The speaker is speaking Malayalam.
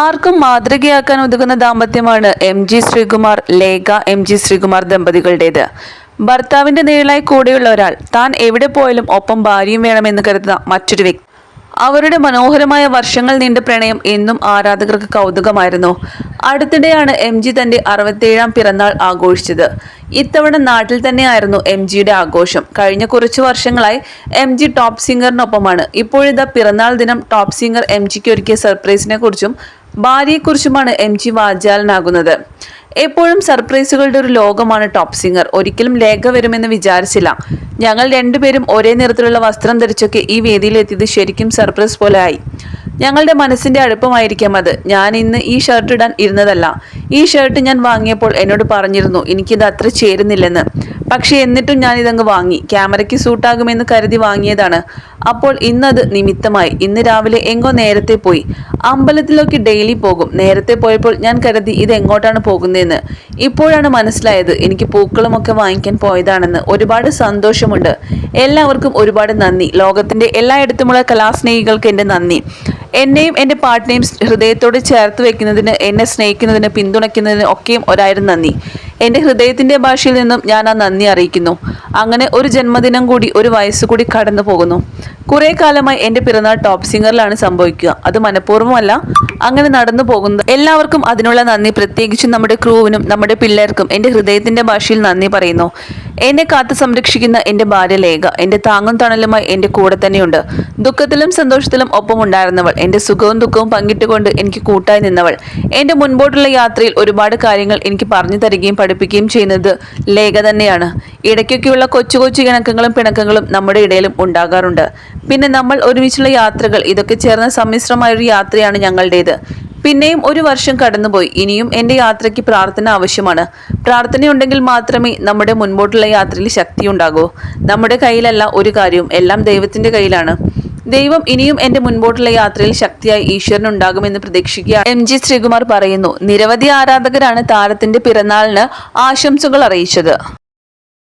ആർക്കും മാതൃകയാക്കാൻ ഒതുങ്ങുന്ന ദാമ്പത്യമാണ് M G Sreekumar Lekha M G Sreekumar ദമ്പതികളുടേത്. ഭർത്താവിന്റെ നിഴലായി കൂടെയുള്ള ഒരാൾ താൻ എവിടെ പോയാലും ഒപ്പം ഭാര്യയും വേണമെന്ന് കരുതുന്ന മറ്റൊരു വ്യക്തി. അവരുടെ മനോഹരമായ വർഷങ്ങൾ നീണ്ട പ്രണയം എന്നും ആരാധകർക്ക് കൗതുകമായിരുന്നു. അടുത്തിടെയാണ് എം ജി തന്റെ അറുപത്തേഴാം പിറന്നാൾ ആഘോഷിച്ചത്. ഇത്തവണ നാട്ടിൽ തന്നെയായിരുന്നു എം ജിയുടെ ആഘോഷം. കഴിഞ്ഞ കുറച്ചു വർഷങ്ങളായി എം ജി ടോപ്പ് സിംഗറിനൊപ്പമാണ് ഇപ്പോഴിതാ പിറന്നാൾ ദിനം ടോപ്പ് സിംഗർ എം ജിക്ക് ഒരുക്കിയ സർപ്രൈസിനെ കുറിച്ചും ഭാര്യയെക്കുറിച്ചുമാണ് എം ജി വാചാലനാകുന്നത്. എപ്പോഴും സർപ്രൈസുകളുടെ ഒരു ലോകമാണ് ടോപ്പ് സിംഗർ ഒരിക്കലും ലേഖ വരുമെന്ന് വിചാരിച്ചില്ല. ഞങ്ങൾ രണ്ടുപേരും ഒരേ നിറത്തിലുള്ള വസ്ത്രം ധരിച്ചൊക്കെ ഈ വേദിയിലെത്തിയത് ശരിക്കും സർപ്രൈസ് പോലെ ആയി. ഞങ്ങളുടെ മനസ്സിന്റെ അടുപ്പമായിരിക്കാം അത്. ഞാൻ ഇന്ന് ഈ ഷർട്ട് ഇടാൻ ഇരുന്നതല്ല. ഈ ഷർട്ട് ഞാൻ വാങ്ങിയപ്പോൾ എന്നോട് പറഞ്ഞിരുന്നു എനിക്കിത് അത്ര ചേരുന്നില്ലെന്ന്. പക്ഷെ എന്നിട്ടും ഞാൻ ഇതങ്ങ് വാങ്ങി. ക്യാമറയ്ക്ക് സൂട്ടാകുമെന്ന് കരുതി വാങ്ങിയതാണ്. അപ്പോൾ ഇന്നത് നിമിത്തമായി. ഇന്ന് രാവിലെ എങ്ങോ നേരത്തെ പോയി. അമ്പലത്തിലേക്ക് ഡെയിലി പോകും. നേരത്തെ പോയപ്പോൾ ഞാൻ കരുതി ഇത് എങ്ങോട്ടാണ് പോകുന്നതെന്ന് ഇപ്പോഴാണ് മനസ്സിലായത് എനിക്ക് പൂക്കളുമൊക്കെ വാങ്ങിക്കാൻ പോയതാണെന്ന്. ഒരുപാട് സന്തോഷമുണ്ട്. എല്ലാവർക്കും ഒരുപാട് നന്ദി. ലോകത്തിന്റെ എല്ലായിടത്തുമുള്ള കലാസ്നേഹികൾക്ക് എന്റെ നന്ദി. എന്നെയും എന്റെ പാട്ടിനെയും ഹൃദയത്തോട് ചേർത്ത് വെക്കുന്നതിന് എന്നെ സ്നേഹിക്കുന്നതിന് പിന്തുണയ്ക്കുന്നതിന് ഒക്കെയും ഒരായിരം നന്ദി. എന്റെ ഹൃദയത്തിന്റെ ഭാഷയിൽ നിന്നും ഞാൻ ആ നന്ദി അറിയിക്കുന്നു. അങ്ങനെ ഒരു ജന്മദിനം കൂടി ഒരു വയസ്സ് കൂടി കടന്നു പോകുന്നു. കുറേ കാലമായി എന്റെ പിറന്നാൾ ടോപ്പ് സിംഗറിലാണ് സംഭവിക്കുക. അത് മനഃപൂർവമല്ല അങ്ങനെ നടന്നു പോകുന്നത്. എല്ലാവർക്കും അതിനുള്ള നന്ദി. പ്രത്യേകിച്ചും നമ്മുടെ ക്രൂവിനും നമ്മുടെ പിള്ളേർക്കും എന്റെ ഹൃദയത്തിന്റെ ഭാഷയിൽ നന്ദി പറയുന്നു. എന്നെ കാത്തു സംരക്ഷിക്കുന്ന എന്റെ ഭാര്യ ലേഖ എന്റെ താങ്ങും തണലുമായി എന്റെ കൂടെ തന്നെയുണ്ട്. ദുഃഖത്തിലും സന്തോഷത്തിലും ഒപ്പം ഉണ്ടായിരുന്നവൾ എന്റെ സുഖവും ദുഃഖവും പങ്കിട്ടുകൊണ്ട് എനിക്ക് കൂട്ടായി നിന്നവൾ. എന്റെ മുൻപോട്ടുള്ള യാത്രയിൽ ഒരുപാട് കാര്യങ്ങൾ എനിക്ക് പറഞ്ഞു തരികയും പഠിപ്പിക്കുകയും ചെയ്യുന്നത് ലേഖ തന്നെയാണ്. ഇടയ്ക്കൊക്കെയുള്ള കൊച്ചു കൊച്ചു ഇണക്കങ്ങളും പിണക്കങ്ങളും നമ്മുടെ ഇടയിലും ഉണ്ടാകാറുണ്ട്. പിന്നെ നമ്മൾ ഒരുമിച്ചുള്ള യാത്രകൾ ഇതൊക്കെ ചേർന്ന സമ്മിശ്രമായൊരു യാത്രയാണ് ഞങ്ങളുടേത്. പിന്നെയും ഒരു വർഷം കടന്നുപോയി. ഇനിയും എന്റെ യാത്രയ്ക്ക് പ്രാർത്ഥന ആവശ്യമാണ്. പ്രാർത്ഥനയുണ്ടെങ്കിൽ മാത്രമേ നമ്മുടെ മുൻപോട്ടുള്ള യാത്രയിൽ ശക്തിയുണ്ടാകൂ. നമ്മുടെ കയ്യിലല്ല ഒരു കാര്യവും എല്ലാം ദൈവത്തിന്റെ കയ്യിലാണ്. ദൈവം ഇനിയും എന്റെ മുൻപോട്ടുള്ള യാത്രയിൽ ശക്തിയായി ഈശ്വരൻ ഉണ്ടാകുമെന്ന് പ്രതീക്ഷിക്കുക. എം ജി ശ്രീകുമാർ പറയുന്നു നിരവധി ആരാധകരാണ് താരത്തിന്റെ പിറന്നാളിന് ആശംസകൾ അറിയിച്ചത്.